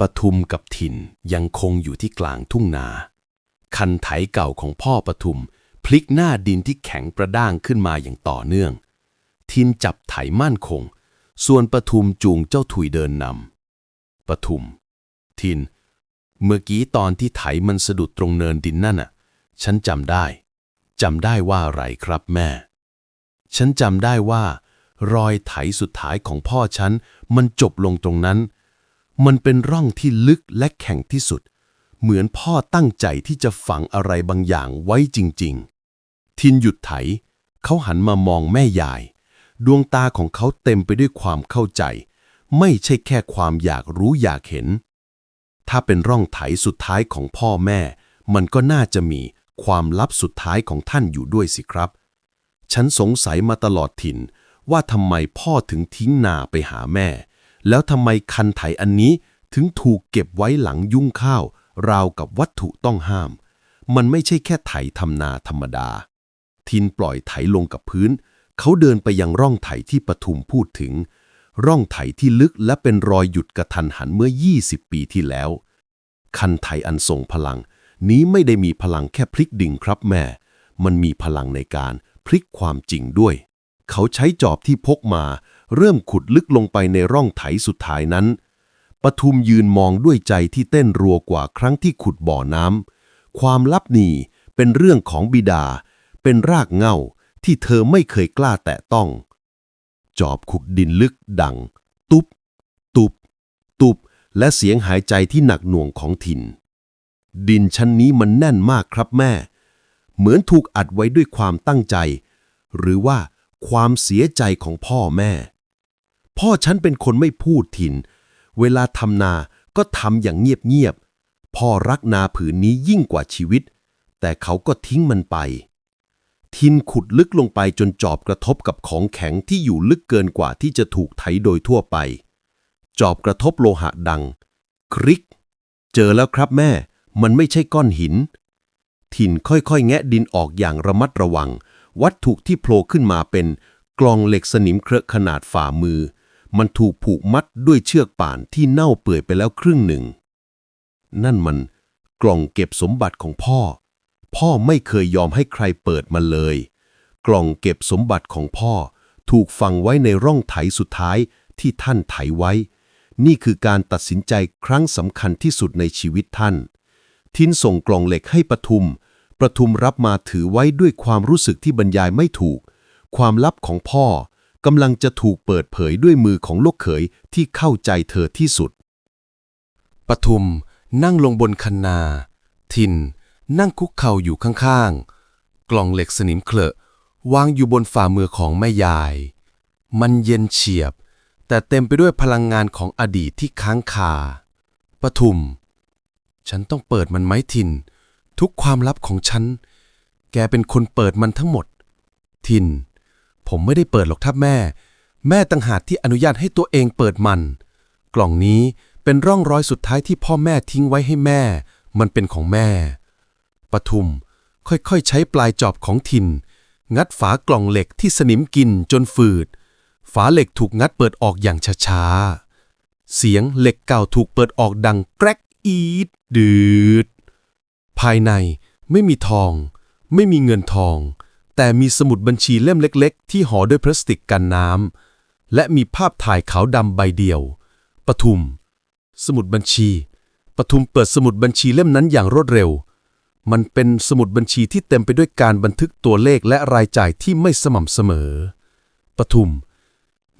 ปทุมกับถิ่นยังคงอยู่ที่กลางทุ่งนา คันไถเก่าของพ่อปทุม พลิกหน้าดินที่แข็งประด้างขึ้นมาอย่างต่อเนื่อง ทินจับไถมั่นคง ส่วนปทุมจูงเจ้าถุยเดินนำปทุม ทิน เมื่อกี้ตอนที่ไถมันสะดุดตรงเนินดินนั่นน่ะ ฉันจำได้จำได้ว่าอะไรครับแม่ ฉันจำได้ว่า รอยไถสุดท้ายของพ่อฉัน มันจบลงตรงนั้น มันเป็นร่องที่ลึกและแข็งที่สุด เหมือนพ่อตั้งใจที่จะฝังอะไรบางอย่างไว้จริง ๆ ทินหยุดไถ เขาหันมามองแม่ยาย ดวงตาของเขาเต็มไปด้วยความเข้าใจ ไม่ใช่แค่ความอยากรู้อยากเห็น ถ้าเป็นร่องไถสุดท้ายของพ่อแม่ มันก็น่าจะมีความลับสุดท้ายของท่านอยู่ด้วยสิครับ ฉันสงสัยมาตลอดถิ่นว่าทำไมพ่อถึงทิ้งนาไปหาแม่ แล้วทำไมคันไถอันนี้ถึงถูกเก็บไว้หลังยุ่งข้าว ราวกับวัตถุต้องห้าม มันไม่ใช่แค่ไถทำนาธรรมดา ทินปล่อยไถลงกับพื้น เขาเดินไปยังร่องไถที่ปทุมพูดถึง ร่องไถที่ลึกและเป็นรอยหยุดกระทันหันเมื่อ 20 ปีที่แล้ว คันไถอันทรงพลัง นี้ไม่ได้มีพลังแค่พลิกดิ่งครับแม่ มันมีพลังในการพลิกความจริงด้วย เขาใช้จอบที่พกมา เริ่มขุดลึกลงไปในร่องไถสุดท้ายนั้น ปทุมยืนมองด้วยใจที่เต้นรัวกว่าครั้งที่ขุดบ่อน้ำ ความลับนี้เป็นเรื่องของบิดา เป็นรากเง้าที่เธอไม่เคยกล้าแตะต้อง จอบขุดดินลึกดัง ตุบ ตุบ ตุบ และเสียงหายใจที่หนักหน่วงของถิ่น ดินชั้นนี้มันแน่นมากครับแม่ เหมือนถูกอัดไว้ด้วยความตั้งใจ หรือว่าความเสียใจของพ่อแม่ พ่อฉันเป็นคนไม่พูดถิ่น เวลาทำนาก็ทำอย่างเงียบๆ พ่อรักนาผืนนี้ยิ่งกว่าชีวิต แต่เขาก็ทิ้งมันไป ทินขุดลึกลงไปจนจอบกระทบกับของแข็งที่อยู่ลึกเกินกว่าที่จะถูกไถโดยทั่วไป จอบกระทบโลหะดัง คริก เจอแล้วครับแม่ มันไม่ใช่ก้อนหินถิ่นค่อยๆ แงะดินออกอย่างระมัดระวัง วัตถุที่โผล่ขึ้นมาเป็นกลองเหล็กสนิมเครอะขนาดฝ่ามือ มันถูกผูกมัดด้วยเชือกป่านที่เน่าเปื่อยไปแล้วครึ่งหนึ่ง นั่นมันกล่องเก็บสมบัติของพ่อ พ่อไม่เคยยอมให้ใครเปิดมันเลย กล่องเก็บสมบัติของพ่อถูกฝังไว้ในร่องไถสุดท้ายที่ท่านไถไว้ นี่คือการตัดสินใจครั้งสำคัญที่สุดในชีวิตท่าน ทินส่งกล่องเหล็กให้ปทุมประทุมรับมาถือไว้ด้วยความรู้สึกที่บรรยายไม่ถูก ความลับของพ่อ กำลังจะถูกเปิดเผยด้วยมือของลูกเขยที่เข้าใจเธอที่สุด ปทุมนั่งลงบนคันนา ทิน นั่งคุกเข่าอยู่ข้างๆ กล่องเหล็กสนิมเคลอะวางอยู่บนฝ่ามือของแม่ยาย มันเย็นเฉียบ แต่เต็มไปด้วยพลังงานของอดีตที่ค้างคาปทุม ฉันต้องเปิดมันไหมทิน ทุกความลับของฉัน แกเป็นคนเปิดมันทั้งหมด ทิน ผมไม่ได้เปิดหรอกท่าแม่ แม่ต่างหากที่อนุญาตให้ตัวเองเปิดมัน กล่องนี้เป็นร่องรอยสุดท้ายที่พ่อแม่ทิ้งไว้ให้แม่ มันเป็นของแม่ ปทุมค่อยๆ ใช้ปลายจอบของทิน งัดฝากล่องเหล็กที่สนิมกินจนฝืด ฝาเหล็กถูกงัดเปิดออกอย่างช้าๆ เสียงเหล็กเก่าถูกเปิดออกดังแกรกอีดดืด ภายในไม่มีทอง ไม่มีเงินทอง แต่มีสมุดบัญชีเล่มเล็กๆ ที่ห่อด้วยพลาสติกกันน้ำ และมีภาพถ่ายขาวดำใบเดียว ปทุม สมุดบัญชี ปทุมเปิดสมุดบัญชีเล่มนั้นอย่างรวดเร็ว มันเป็นสมุดบัญชีที่เต็มไปด้วยการบันทึกตัวเลขและรายจ่ายที่ไม่สม่ำเสมอ ปทุม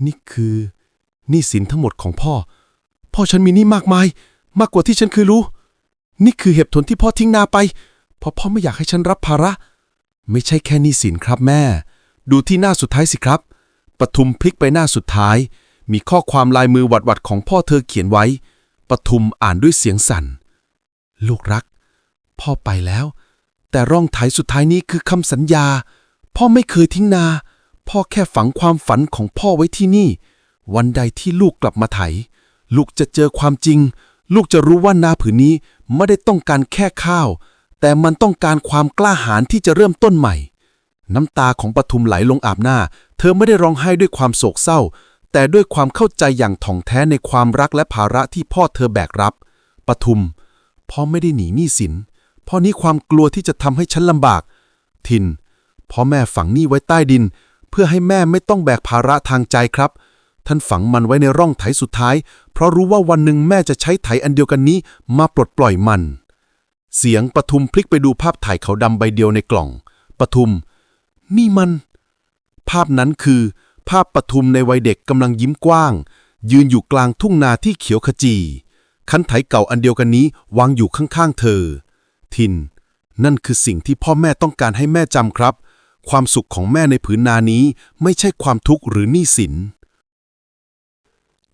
นี่คือหนี้สินทั้งหมดของพ่อ พ่อฉันมีหนี้มากมาย มากกว่าที่ฉันเคยรู้ นี่คือเหตุผลที่พ่อทิ้งนาไป เพราะพ่อไม่อยากให้ฉันรับภาระ ไม่ใช่แค่นี้สินครับแม่ ดูที่หน้าสุดท้ายสิครับ ปทุมพลิกไปหน้าสุดท้าย มีข้อความลายมือหวัดๆของพ่อเธอเขียนไว้ ปทุมอ่านด้วยเสียงสั่น ลูกรัก พ่อไปแล้ว แต่ร่องไถสุดท้ายนี้คือคำสัญญา พ่อไม่เคยทิ้งนา พ่อแค่ฝังความฝันของพ่อไว้ที่นี่ วันใดที่ลูกกลับมาไถ ลูกจะเจอความจริง ลูกจะรู้ว่านาผืนนี้ไม่ได้ต้องการแค่ข้าว แต่มันต้องการความกล้าหาญที่จะเริ่มต้นใหม่ น้ำตาของปทุมไหลลงอาบหน้า เธอไม่ได้ร้องไห้ด้วยความโศกเศร้า แต่ด้วยความเข้าใจอย่างถ่องแท้ในความรักและภาระที่พ่อเธอแบกรับ ปทุม พ่อไม่ได้หนีหนี้สิน พ่อนี้ความกลัวที่จะทำให้ฉันลำบาก ทิน พ่อแม่ฝังหนี้ไว้ใต้ดิน เพื่อให้แม่ไม่ต้องแบกภาระทางใจครับท่านฝังมันไว้ในร่องไถสุดท้าย เพราะรู้ว่าวันหนึ่งแม่จะใช้ไถอันเดียวกันนี้มาปลดปล่อยมัน เสียงปทุมพลิกไปดูภาพถ่ายขาวดำใบเดียวในกล่อง ปทุม นี่มัน ภาพนั้นคือ ภาพปทุมในวัยเด็กกำลังยิ้มกว้าง ยืนอยู่กลางทุ่งนาที่เขียวขจี คันไถเก่าอันเดียวกันนี้วางอยู่ข้างๆเธอ ทิน นั่นคือสิ่งที่พ่อแม่ต้องการให้แม่จำครับ ความสุขของแม่ในผืนนานี้ไม่ใช่ความทุกข์หรือหนี้สิน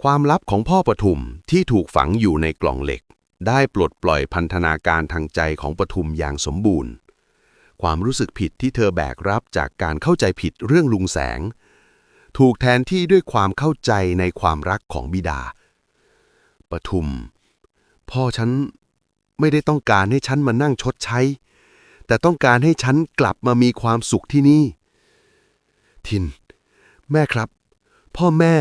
ความลับของพ่อปทุมที่ถูกฝังอยู่ในกล่องเหล็ก ได้ปลดปล่อยพันธนาการทางใจของปทุมอย่างสมบูรณ์ ความรู้สึกผิดที่เธอแบกรับจากการเข้าใจผิดเรื่องลุงแสง ถูกแทนที่ด้วยความเข้าใจในความรักของบิดา ปทุม พ่อฉันไม่ได้ต้องการให้ฉันมานั่งชดใช้ แต่ต้องการให้ฉันกลับมามีความสุขที่นี่ ทิน แม่ครับ พ่อแม่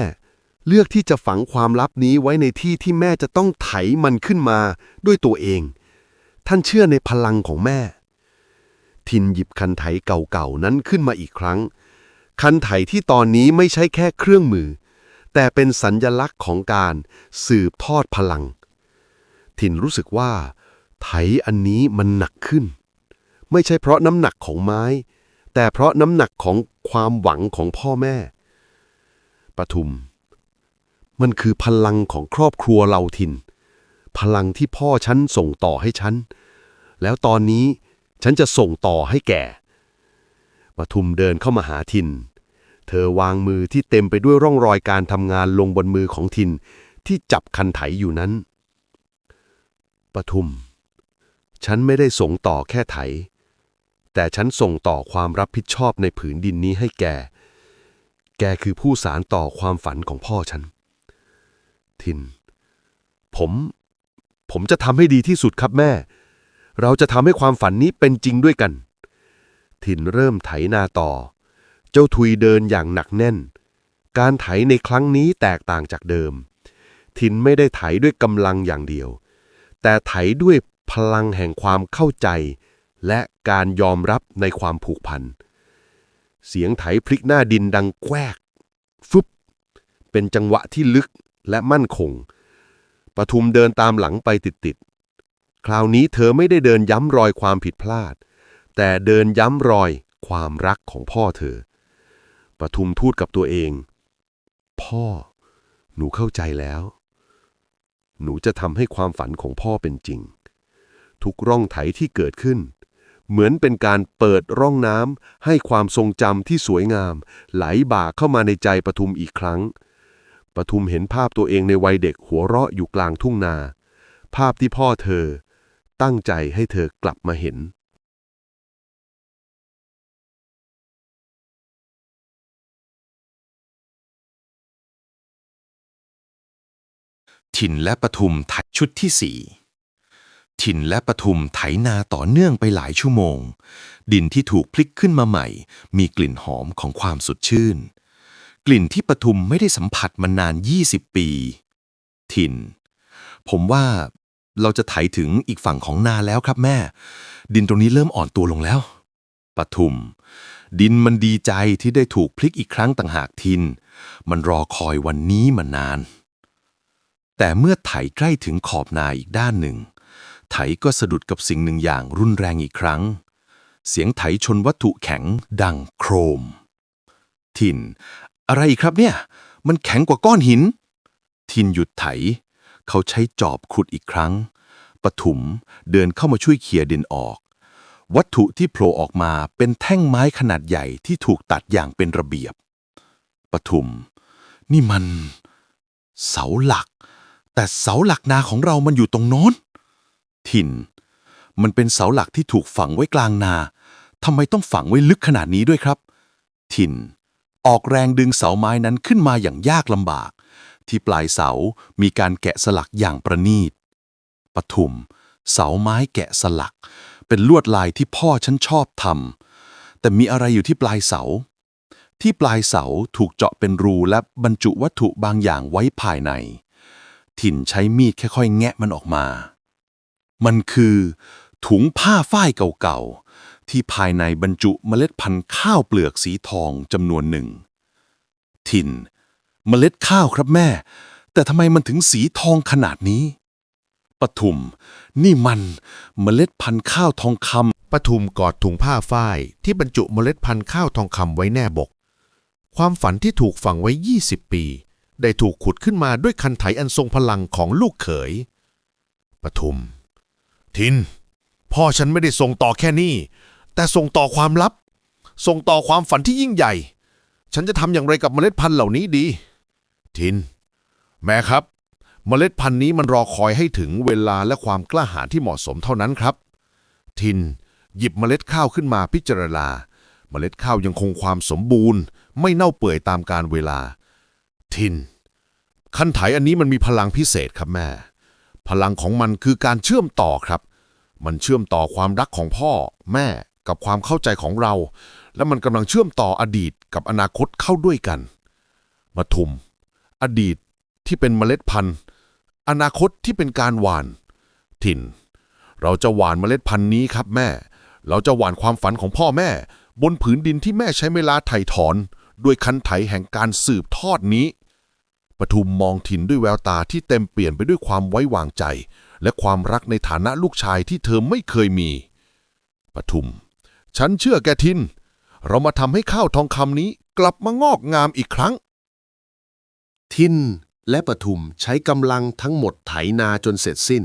เลือกที่จะฝังความลับนี้ไว้ในที่ที่แม่จะต้องไถมันขึ้นมาด้วยตัวเอง ท่านเชื่อในพลังของแม่ ทินหยิบคันไถเก่าๆนั้นขึ้นมาอีกครั้ง คันไถที่ตอนนี้ไม่ใช่แค่เครื่องมือ แต่เป็นสัญญลักษณ์ของการสืบทอดพลัง ทินรู้สึกว่า ไถอันนี้มันหนักขึ้น ไม่ใช่เพราะน้ำหนักของไม้ แต่เพราะน้ำหนักของความหวังของพ่อแม่ปทุม มันคือพลังของครอบครัวเราทิน พลังที่พ่อฉันส่งต่อให้ฉัน แล้วตอนนี้ฉันจะส่งต่อให้แกปทุมเดินเข้ามาหาทิน เธอวางมือที่เต็มไปด้วยร่องรอยการทำงานลงบนมือของทิน ที่จับคันไถอยู่นั้นปทุม ฉันไม่ได้ส่งต่อแค่ไถ แต่ฉันส่งต่อความรับผิดชอบในผืนดินนี้ให้แก แกคือผู้สารต่อความฝันของพ่อฉัน ทิน ผม ผมจะทำให้ดีที่สุดครับแม่ เราจะทำให้ความฝันนี้เป็นจริงด้วยกัน ทินเริ่มไถนาต่อ เจ้าทุยเดินอย่างหนักแน่น การไถในครั้งนี้แตกต่างจากเดิม ทินไม่ได้ไถด้วยกำลังอย่างเดียว แต่ไถด้วยพลังแห่งความเข้าใจ และการยอมรับในความผูกพัน เสียงไถพลิกหน้าดินดังแควกฟึบเป็นจังหวะที่ลึก และมั่นคง ปทุมเดินตามหลังไปติดๆ คราวนี้เธอไม่ได้เดินย้ำรอยความผิดพลาด แต่เดินย้ำรอยความรักของพ่อเธอ ปทุมพูดกับตัวเอง พ่อ หนูเข้าใจแล้ว หนูจะทำให้ความฝันของพ่อเป็นจริง ทุกร่องไถที่เกิดขึ้น เหมือนเป็นการเปิดร่องน้ำให้ความทรงจำที่สวยงาม ไหลบ่าเข้ามาในใจปทุมอีกครั้ง ปทุมเห็นภาพตัวเองในวัยเด็กหัวเราะอยู่กลางทุ่งนา ภาพที่พ่อเธอ ตั้งใจให้เธอกลับมาเห็น ถิ่นและปทุมไถชุดที่สี่ถิ่นและปทุมไถนาต่อเนื่องไปหลายชั่วโมง ดินที่ถูกพลิกขึ้นมาใหม่ มีกลิ่นหอมของความสดชื่น กลิ่นที่ปทุมไม่ได้สัมผัสมานาน 20 ปี ถิ่น ผมว่าเราจะไถถึงอีกฝั่งของนาแล้วครับแม่ ดินตรงนี้เริ่มอ่อนตัวลงแล้ว ปทุม ดินมันดีใจที่ได้ถูกพลิกอีกครั้งต่างหากทิน มันรอคอยวันนี้มานาน แต่เมื่อไถใกล้ถึงขอบนาอีกด้านหนึ่ง ไถก็สะดุดกับสิ่งหนึ่งอย่างรุนแรงอีกครั้ง เสียงไถชนวัตถุแข็งดังโครมทิน อะไรอีกครับเนี่ย มันแข็งกว่าก้อนหิน ทินหยุดไถ เขาใช้จอบขุดอีกครั้งปทุมเดินเข้ามาช่วยเขี่ยดินออก วัตถุที่โผล่ออกมาเป็นแท่งไม้ขนาดใหญ่ที่ถูกตัดอย่างเป็นระเบียบปทุม นี่มัน เสาหลัก แต่เสาหลักนาของเรามันอยู่ตรงโน้น ถิ่น มันเป็นเสาหลักที่ถูกฝังไว้กลางนาทำไมต้องฝังไว้ลึกขนาดนี้ด้วยครับ ถิ่น ออกแรงดึงเสาไม้นั้นขึ้นมาอย่างยากลำบาก ที่ปลายเสามีการแกะสลักอย่างประณีตปทุม เสาไม้แกะสลัก เป็นลวดลายที่พ่อฉันชอบทำแต่มีอะไรอยู่ที่ปลายเสา ที่ปลายเสาถูกเจาะเป็นรูและบรรจุวัตถุบางอย่างไว้ภายใน ถิ่นใช้มีดค่อยๆ แงะมันออกมา มันคือ ถุงผ้าฝ้ายเก่าๆ ที่ภายในบรรจุเมล็ดพันธุ์ข้าวเปลือกสีทองจำนวนหนึ่งทินเมล็ดข้าวครับแม่ แต่ทำไมมันถึงสีทองขนาดนี้ปทุม นี่มันเมล็ดพันธุ์ข้าวทองคำปทุมกอดถุงผ้าฝ้ายที่บรรจุเมล็ดพันธุ์ข้าวทองคำไว้แน่บก ความฝันที่ถูกฝังไว้ 20 ปี ได้ถูกขุดขึ้นมาด้วยคันไถอันทรงพลังของลูกเขยปทุม ทิน พ่อฉันไม่ได้ส่งต่อแค่นี้ แต่ส่งต่อความลับ ส่งต่อความฝันที่ยิ่งใหญ่ ฉันจะทำอย่างไรกับเมล็ดพันธุ์เหล่านี้ดี ทิน แม่ครับ เมล็ดพันธุ์นี้มันรอคอยให้ถึงเวลาและความกล้าหาญที่เหมาะสมเท่านั้นครับ ทิน หยิบเมล็ดข้าวขึ้นมาพิจารณา เมล็ดข้าวยังคงความสมบูรณ์ ไม่เน่าเปื่อยตามการเวลา ทิน คันไถอันนี้มันมีพลังพิเศษครับแม่ พลังของมันคือการเชื่อมต่อครับ มันเชื่อมต่อความรักของพ่อ แม่ กับความเข้าใจของเรา และมันกำลังเชื่อมต่ออดีตกับอนาคตเข้าด้วยกันปทุม อดีตที่เป็นเมล็ดพันธุ์ อนาคตที่เป็นการหวานทินเราจะหวานเมล็ดพันธุ์นี้ครับแม่ เราจะหวานความฝันของพ่อแม่ บนผืนดินที่แม่ใช้เวลาไถ่ถอน ด้วยคันไถแห่งการสืบทอดนี้ปทุมมองทินด้วยแววตาที่เต็มเปลี่ยนไปด้วยความไว้วางใจ และความรักในฐานะลูกชายที่เธอไม่เคยมีปทุม ฉันเชื่อแกทิน เรามาทำให้ข้าวทองคำนี้กลับมางอกงามอีกครั้ง ทินและปทุมใช้กำลังทั้งหมดไถนาจนเสร็จสิ้น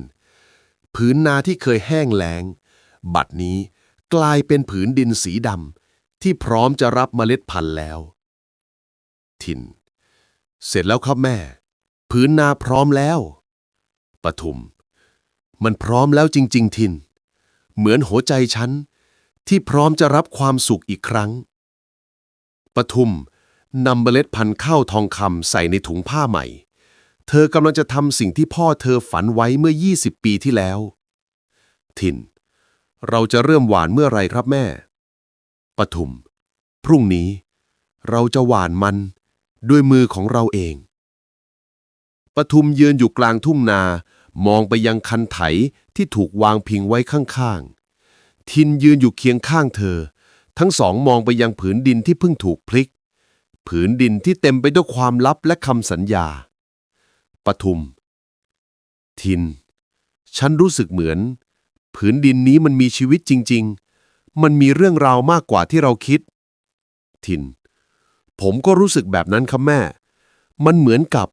ผืนนาที่เคยแห้งแล้ง บัดนี้กลายเป็นผืนดินสีดำที่พร้อมจะรับเมล็ดพันธุ์แล้ว ทิน เสร็จแล้วครับแม่ ผืนนาพร้อมแล้ว ปทุม มันพร้อมแล้วจริง ๆ ทิน เหมือนหัวใจฉัน ที่พร้อมจะรับความสุขอีกครั้ง ปทุมนำเมล็ดพันธุ์ข้าวทองคำใส่ในถุงผ้าใหม่ เธอกำลังจะทำสิ่งที่พ่อเธอฝันไว้เมื่อ 20 ปีที่แล้ว ทิน เราจะเริ่มหวานเมื่อไรครับแม่ ปทุม พรุ่งนี้ เราจะหวานมัน ด้วยมือของเราเอง ปทุมยืนอยู่กลางทุ่งนา มองไปยังคันไถที่ถูกวางพิงไว้ข้างๆ ทินยืนอยู่เคียงข้างเธอ ทั้งสองมองไปยังผืนดินที่เพิ่งถูกพลิก ผืนดินที่เต็มไปด้วยความลับและคำสัญญา ปทุม ทิน ฉันรู้สึกเหมือน ผืนดินนี้มันมีชีวิตจริง ๆ มันมีเรื่องราวมากกว่าที่เราคิด ทิน ผมก็รู้สึกแบบนั้นครับแม่ มันเหมือนกับ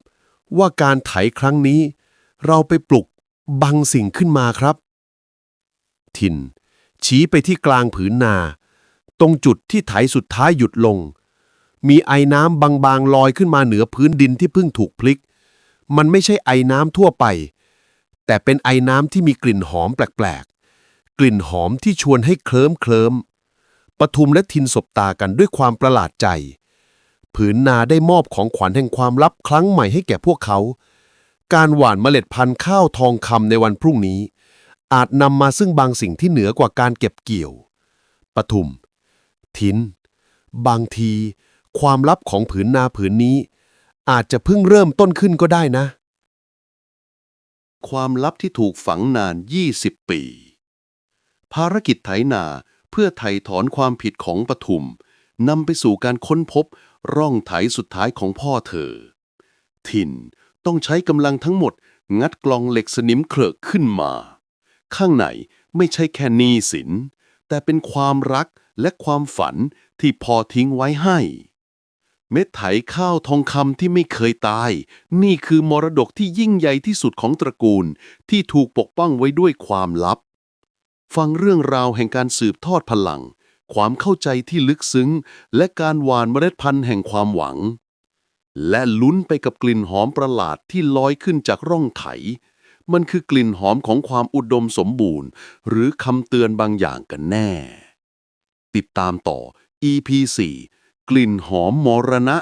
ว่าการไถครั้งนี้ เราไปปลุกบังสิ่งขึ้นมาครับ ทิน ชี้ไปที่กลางผืนนา ตรงจุดที่ไถสุดท้ายหยุดลง มีไอ้น้ำบางๆลอยขึ้นมาเหนือพื้นดินที่เพิ่งถูกพลิก มันไม่ใช่ไอน้ำทั่วไป แต่เป็นไอ้น้ำที่มีกลิ่นหอมแปลกๆ กลิ่นหอมที่ชวนให้เคลิ้มเคลิ้มปทุมและทินสบตากันด้วยความประหลาดใจ ผืนนาได้มอบของขวัญแห่งความลับครั้งใหม่ให้แก่พวกเขา การหว่านเมล็ดพันธุ์ข้าวทองคำในวันพรุ่งนี้ อาจนำมาซึ่งบางสิ่งที่เหนือกว่าการเก็บเกี่ยว ปทุม ทิน บางที ความลับของผืนนาผืนนี้ อาจจะเพิ่งเริ่มต้นขึ้นก็ได้นะ ความลับที่ถูกฝังนาน 20 ปี ภารกิจไถนาเพื่อไถ่ถอนความผิดของปทุมนำไปสู่การค้นพบร่องไถสุดท้ายของพ่อเธอทินต้องใช้กำลังทั้งหมดงัดกลองเหล็กสนิมเครอะขึ้นมา ข้างในไม่ใช่แค่หนี้สิน แต่เป็นความรักและความฝันที่พอทิ้งไว้ให้ เม็ดไถข้าวทองคำที่ไม่เคยตาย นี่คือมรดกที่ยิ่งใหญ่ที่สุดของตระกูล ที่ถูกปกป้องไว้ด้วยความลับ ฟังเรื่องราวแห่งการสืบทอดพลัง ความเข้าใจที่ลึกซึ้ง และการหว่านเมล็ดพันธุ์แห่งความหวัง และลุ้นไปกับกลิ่นหอมประหลาดที่ลอยขึ้นจากร่องไถ มันคือกลิ่นหอมของความอุดมสมบูรณ์ หรือคำเตือนบางอย่างกันแน่ ติดตามต่อ EP 4กลิ่นหอมมรณะ